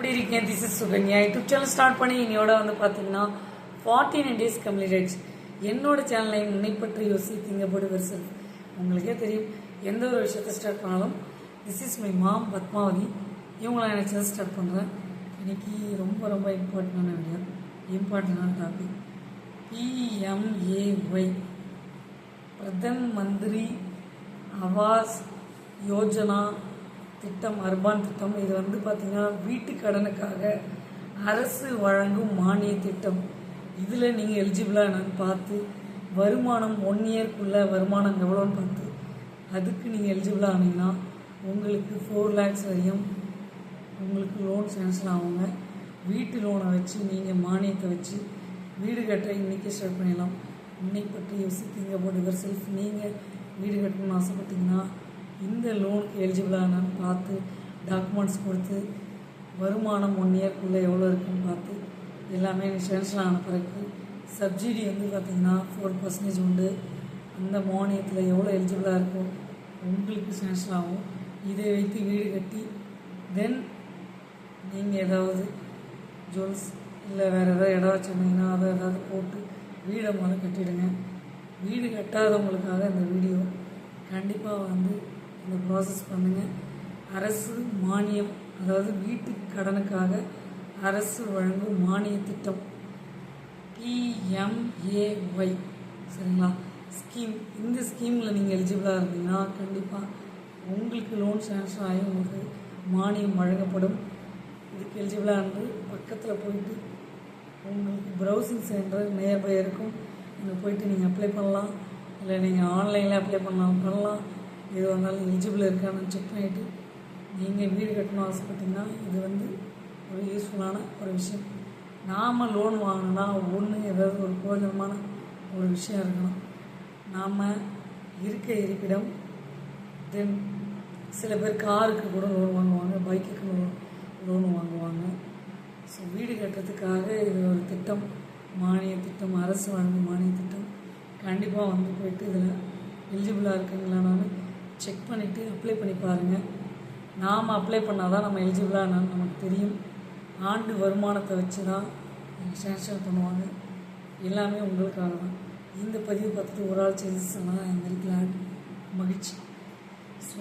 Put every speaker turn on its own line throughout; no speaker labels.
எப்படி இருக்கேன் this is Sukanya. YouTube channel start பண்ணி என்னோட வந்து பார்த்தீங்கன்னா ஃபார்ட்டி நைன் டேஸ் கம்ப்ளீட் ஆயிடுச்சு. என்னோட சேனலை முன்னை பற்றி யோசி திங்கப்படு வருஷம் உங்களுக்கே தெரியும் எந்த ஒரு விஷயத்தை ஸ்டார்ட் பண்ணாலும் this is my mom Padmavati. இவங்கள நினச்சதை ஸ்டார்ட் பண்ணுறேன் இன்னைக்கு ரொம்ப ரொம்ப இம்பார்ட்டண்டான வீடியோ இம்பார்ட்டண்டான டாபிக் பிஎம்ஏஒய் பிரதம் மந்திரி ஆவாஸ் யோஜனா திட்டம் அர்பான் திட்டம். இது வந்து பார்த்திங்கன்னா வீட்டு கடனுக்காக அரசு வழங்கும் மானிய திட்டம். இதில் நீங்கள் எலிஜிபிளாக என்னன்னு பார்த்து வருமானம் ஒன் இயர்க்குள்ளே வருமானம் எவ்வளோன்னு பார்த்து அதுக்கு நீங்கள் எலிஜிபிளாக ஆனீங்கன்னா உங்களுக்கு ஃபோர் லேக்ஸ் வரையும் உங்களுக்கு லோன் சேங்ஷன் ஆகுங்க. வீட்டு லோனை வச்சு நீங்கள் மானியத்தை வச்சு வீடு கட்ட இன்றைக்கே ஸ்டார்ட் பண்ணிடலாம். இன்னைக்கு பற்றி யோசித்தீங்க போட்டு செல்ஃப் நீங்கள் வீடு கட்டணும்னு ஆசைப்பட்டீங்கன்னா இந்த லோனுக்கு எலிஜிபிளானான்னு பார்த்து டாக்குமெண்ட்ஸ் கொடுத்து வருமானம் ஒன் இயர்க்குள்ளே எவ்வளோ இருக்குன்னு பார்த்து எல்லாமே சேங்ஷன் ஆன பிறகு சப்சிடி வந்து பார்த்தீங்கன்னா ஃபோர் பர்சன்டேஜ் உண்டு. அந்த மானியத்தில் எவ்வளோ எலிஜிபிளாக இருக்கும் உங்களுக்கு சேன்ஷன் ஆகும். இதை வைத்து வீடு கட்டி தென் நீங்கள் ஏதாவது ஜுவல்ஸ் இல்லை வேறு ஏதாவது இடம் வச்சுருந்தீங்கன்னா அதை ஏதாவது போட்டு வீடை முதல்ல கட்டிடுங்க. வீடு கட்டாதவங்களுக்காக இந்த வீடியோ கண்டிப்பாக வந்து இந்த ப்ராசஸ் பண்ணுங்கள் அரசு மானியம் அதாவது வீட்டு கடனுக்காக அரசு வழங்கும் மானிய திட்டம். பிஎம்ஏஒய் சரிங்களா? ஸ்கீம் இந்த ஸ்கீமில் நீங்கள் எலிஜிபிளாக இருந்தீங்கன்னா கண்டிப்பாக உங்களுக்கு லோன் சேங்ஷன் ஆகி உங்களுக்கு மானியம் வழங்கப்படும். இதுக்கு எலிஜிபிளாக இருந்து பக்கத்தில் போயிட்டு உங்களுக்கு ப்ரௌசிங் சென்டர் நியர்பை இருக்கும். அங்கே போயிட்டு நீங்கள் அப்ளை பண்ணலாம். இல்லை நீங்கள் ஆன்லைனில் அப்ளை பண்ணலாம். பண்ணலாம். எது வந்தாலும் எலிஜிபிள் இருக்கான்னு செக் பண்ணிவிட்டு நீங்கள் வீடு கட்டணும் ஆசைப்பட்டீங்கன்னா இது வந்து ஒரு யூஸ்ஃபுல்லான ஒரு விஷயம். நாம் லோன் வாங்கினா ஒன்று ஏதாவது ஒரு பிரயோஜனமான ஒரு விஷயம் இருக்கணும். நாம் இருக்க இருப்பிடம் தென் சில பேர் காருக்கு கூட லோன் வாங்குவாங்க பைக்குக்கு லோன் லோன் வாங்குவாங்க. ஸோ வீடு கட்டுறதுக்காக இது ஒரு திட்டம் மானிய திட்டம் அரசு வழங்கும் மானிய திட்டம் கண்டிப்பாக வந்து போயிட்டு இதில் எலிஜிபிளாக இருக்குங்களான்னு செக் பண்ணிவிட்டு அப்ளை பண்ணி பாருங்கள் நாம் அப்ளை பண்ணால் தான் நம்ம எலிஜிபிளாக நமக்கு தெரியும். ஆண்டு வருமானத்தை வச்சு தான் சேங்ஷன் பண்ணுவாங்க. எல்லாமே உங்களுக்காக தான். இந்த பதிவு பார்த்துட்டு ஒரு ஆள் சேஞ்சஸ் சொன்னால் ஐ வெரி கிளாட் மகிழ்ச்சி. ஸோ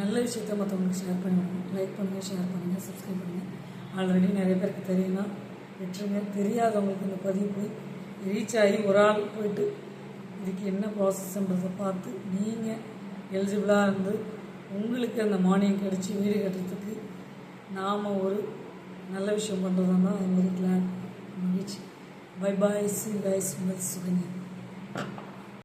நல்ல விஷயத்த மற்றவங்களுக்கு ஷேர் பண்ணுவாங்க லைக் பண்ணுங்கள் ஷேர் பண்ணுங்கள் சப்ஸ்கிரைப் பண்ணுங்கள் ஆல்ரெடி நிறைய பேருக்கு தெரியும்னா விட்டுருங்க. தெரியாதவங்களுக்கு இந்த பதிவு போய் ரீச் ஆகி ஒரு ஆள் போயிட்டு இதுக்கு என்ன ப்ராசஸ்ன்றதை பார்த்து நீங்கள் எலிஜிபிளாக இருந்து உங்களுக்கு அந்த மானியம் கிடச்சி வீடு கட்டுறதுக்கு நாம் ஒரு நல்ல விஷயம் பண்ணுறதா எங்களுக்கு கிளாட் மகிழ்ச்சி. Bye bye see bye Sukanya